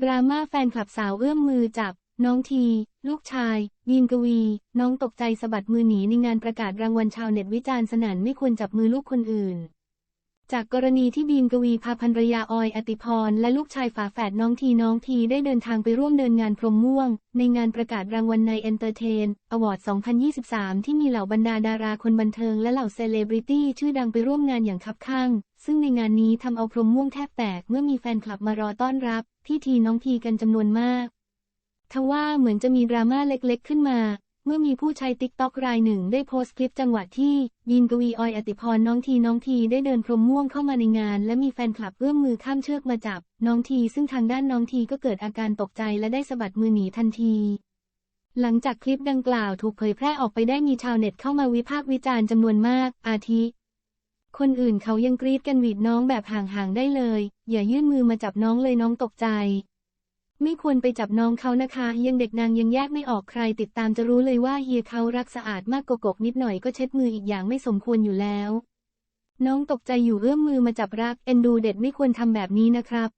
ดราม่าแฟนคลับสาวเอื้อมมือจับ น้องที ลูกชายยีนกวี น้องตกใจสะบัดมือหนีในงานประกาศรางวัลชาวเน็ตวิจารณ์สนั่นไม่ควรจับมือลูกคนอื่น จากกรณีที่บีมกวีพาภรรยาออยอติพร และลูกชายฝาแฝดน้องทีน้องทีได้เดินทางไปร่วมเดินงานพรมม่วง ในงานประกาศรางวัลในเอนเตอร์เทนอวอร์ด 2023 ที่มีเหล่าบรรดาดาราคนบันเทิงและเหล่าเซเลบริตี้ชื่อดังไปร่วมงานอย่างคับข้างซึ่งในงานนี้ทำเอาพรมม่วงแทบแตกเมื่อมีแฟนคลับมารอต้อนรับ พี่ทีน้องทีกันจำนวนมากทว่าเหมือนจะมีดราม่าเล็กๆ ขึ้นมา เมื่อมีผู้ใช้ติ๊กต็อกรายหนึ่งได้โพสต์คลิปจังหวะที่ยินกวีออยอติพรน้องทีน้องทีได้เดินพรมม่วงเข้ามาในงาน และมีแฟนคลับเอื้อมมือข้ามเชือกมาจับ น้องทีซึ่งทางด้านน้องทีก็เกิดอาการตกใจและได้สะบัดมือหนีทันทีหลังจากคลิปดังกล่าวถูกเผยแพร่ออกไปได้มีชาวเน็ตเข้ามาวิพากษ์วิจารณ์จำนวนมาก อาทิ คนอื่นเขายังกรีดกันหวีดน้องแบบห่างๆได้เลย อย่ายื่นมือมาจับน้องเลยน้องตกใจ ไม่ควรไปจับน้องเขานะคะ ยังเด็กนางยังแยกไม่ออกใครติดตามจะรู้เลยว่าเฮียเขารักสะอาดมากกกกนิดหน่อยก็เช็ดมืออีกอย่างไม่สมควรอยู่แล้ว น้องตกใจอยู่เอื้อมมือมาจับรักเอ็นดูเด็ดไม่ควรทำแบบนี้นะครับ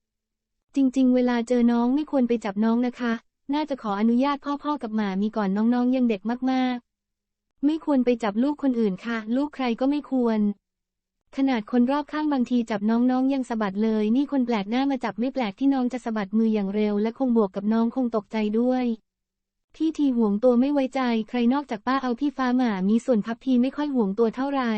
จริง ๆ เวลาเจอน้องไม่ควรไปจับน้องนะคะ น่าจะขออนุญาตพ่อๆกับหมามีก่อนน้องๆยังเด็กมากๆ ไม่ควรไปจับลูกคนอื่นค่ะ ลูกใครก็ไม่ควร ขนาดคนรอบข้างบางทีจับน้องๆ ยังสะบัดเลย นี่คนแปลกหน้ามาจับไม่แปลกที่น้องจะสะบัดมืออย่างเร็ว และคงบวกกับน้องคงตกใจด้วยพี่ทีห่วงตัวไม่ไว้ใจ ใครนอกจากป้าเอาพี่ฟ้าหมามีส่วนพับทีไม่ค่อยห่วงตัวเท่าไหร่